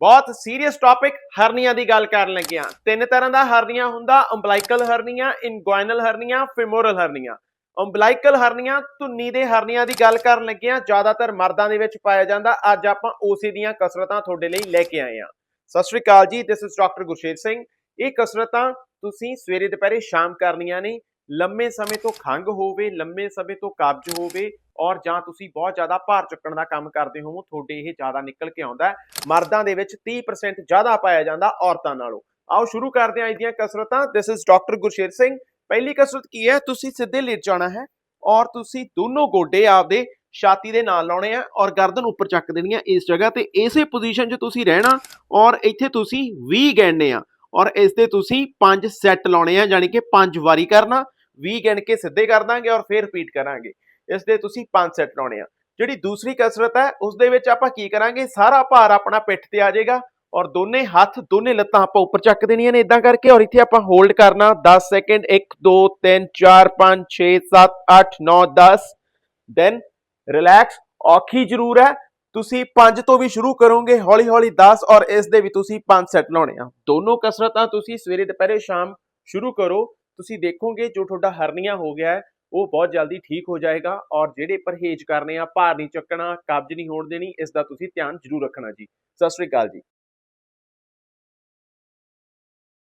ਬਹੁਤ serious topic ਹਰਨੀਆਂ ਦੀ ਗੱਲ ਕਰਨ ਲੱਗੇ ਹਾਂ। ਤਿੰਨ ਤਰ੍ਹਾਂ ਦਾ ਹਰਨੀਆਂ ਹੁੰਦਾ ਅੰਬਲਾਈਕਲ ਹਰਨੀਆਂ ਇਨਗੁਆਇਨਲ ਹਰਨੀਆਂ ਫਿਮੋਰਲ ਹਰਨੀਆਂ। ਅੰਬਲਾਈਕਲ ਹਰਨੀਆਂ, ਧੁੰਨੀ ਦੇ ਹਰਨੀਆਂ ਦੀ ਗੱਲ ਕਰਨ ਲੱਗੇ ਹਾਂ। ਜ਼ਿਆਦਾਤਰ ਮਰਦਾਂ ਦੇ ਵਿੱਚ ਪਾਇਆ ਜਾਂਦਾ। ਅੱਜ ਆਪਾਂ ਉਸੇ ਦੀਆਂ ਕਸਰਤਾਂ ਤੁਹਾਡੇ ਲਈ ਲੈ ਕੇ ਆਏ ਹਾਂ। ਸਤਿ ਸ਼੍ਰੀ ਅਕਾਲ ਜੀ this is doctor Gursher Singh. ਇਹ ਕਸਰਤਾਂ ਤੁਸੀਂ ਸਵੇਰੇ ਦੁਪਹਿਰੇ ਸ਼ਾਮ ਕਰਨੀਆਂ ਨੇ। ਲੰਮੇ ਸਮੇਂ ਤੋਂ ਖੰਗ ਹੋਵੇ, ਲੰਮੇ ਸਮੇਂ ਤੋਂ ਕਬਜ਼ ਹੋਵੇ ਔਰ ਜਾਂ ਤੁਸੀਂ ਬਹੁਤ ਜ਼ਿਆਦਾ ਭਾਰ ਚੁੱਕਣ ਦਾ ਕੰਮ ਕਰਦੇ ਹੋ ਤੁਹਾਡੇ ਇਹ ਜ਼ਿਆਦਾ ਨਿਕਲ ਕੇ ਆਉਂਦਾ ਮਰਦਾਂ ਦੇ ਵਿੱਚ 30% ਜ਼ਿਆਦਾ ਪਾਇਆ ਜਾਂਦਾ ਔਰਤਾਂ ਨਾਲੋਂ। ਆਓ ਸ਼ੁਰੂ ਕਰਦੇ ਹਾਂ ਅੱਜ ਦੀਆਂ ਕਸਰਤਾਂ। This is doctor Gursher Singh ਪਹਿਲੀ ਕਸਰਤ ਕੀ ਹੈ? ਤੁਸੀਂ ਸਿੱਧੇ ਲੇਟ ਜਾਣਾ ਹੈ ਔਰ ਤੁਸੀਂ ਦੋਨੋਂ ਗੋਡੇ ਆਪਦੇ ਛਾਤੀ ਦੇ ਨਾਲ ਲਾਉਣੇ ਆ ਔਰ ਗਰਦਨ ਉੱਪਰ ਚੱਕ ਦੇਣੀ ਆ ਇਸ ਜਗ੍ਹਾ ਤੇ। ਇਸੇ ਪੋਜੀਸ਼ਨ 'ਚ ਤੁਸੀਂ ਰਹਿਣਾ ਔਰ ਇੱਥੇ ਤੁਸੀਂ 20 ਗਿਣਨੇ ਆ। ਔਰ ਇਸ ਦੇ ਤੁਸੀਂ 5 ਸੈੱਟ ਲਾਉਣੇ ਆ ਯਾਨੀ ਕਿ 5 ਵਾਰੀ ਕਰਨਾ 20 ਗਿਣ ਕੇ ਸਿੱਧੇ ਕਰ ਦਾਂਗੇ ਔਰ ਫਿਰ ਰਿਪੀਟ ਕਰਾਂਗੇ। ਇਸ ਦੇ ਤੁਸੀਂ 5 ਸੈੱਟ ਲਾਉਣੇ ਆ। ਜਿਹੜੀ ਦੂਸਰੀ ਕਸਰਤ ਹੈ ਉਸ ਦੇ ਵਿੱਚ ਆਪਾਂ ਕੀ ਕਰਾਂਗੇ? ਸਾਰਾ ਭਾਰ ਆਪਣਾ ਪਿੱਠ ਤੇ ਆ ਜਾਏਗਾ ਔਰ ਦੋਨੇ ਹੱਥ, ਦੋਨੇ ਲੱਤਾਂ ਆਪਾਂ ਉੱਪਰ ਚੱਕ ਦੇਣੀਆਂ ਨੇ ਇਦਾਂ ਕਰਕੇ ਔਰ ਇੱਥੇ ਆਪਾਂ ਹੋਲਡ ਕਰਨਾ। 10 ਸੈਕਿੰਡ 1 2 3 4 5 6 7 8 9 10 ਦੈਨ ਰਿਲੈਕਸ ਔਖੀ ਜ਼ਰੂਰ ਹੈ। ਤੁਸੀਂ 5 ਤੋਂ ਵੀ ਸ਼ੁਰੂ ਕਰੋਗੇ ਹੌਲੀ ਹੌਲੀ 10 ਔਰ ਇਸ ਦੇ ਵੀ ਤੁਸੀਂ 5 ਸੈੱਟ ਲਾਉਣੇ ਆ। ਦੋਨੋਂ ਕਸਰਤਾਂ ਤੁਸੀਂ ਸਵੇਰੇ, ਦੁਪਹਿਰੇ, ਸ਼ਾਮ ਸ਼ੁਰੂ ਕਰੋ। ਤੁਸੀਂ ਦੇਖੋਗੇ ਜੋ ਤੁਹਾਡਾ ਹਰਨੀਆਂ ਹੋ ਗਿਆ ਹੈ, ਉਹ ਬਹੁਤ ਜਲਦੀ ਠੀਕ ਹੋ ਜਾਏਗਾ ਔਰ ਜਿਹੜੇ ਪਰਹੇਜ਼ ਕਰਨੇ ਆ, ਭਾਰ ਨਹੀਂ ਚੱਕਣਾ, ਕਬਜ਼ ਨਹੀਂ ਹੋਣ ਦੇਣੀ, ਇਸ ਦਾ ਤੁਸੀਂ ਧਿਆਨ ਜ਼ਰੂਰ ਰੱਖਣਾ ਜੀ। ਸਤਿ ਸ਼੍ਰੀ ਅਕਾਲ ਜੀ।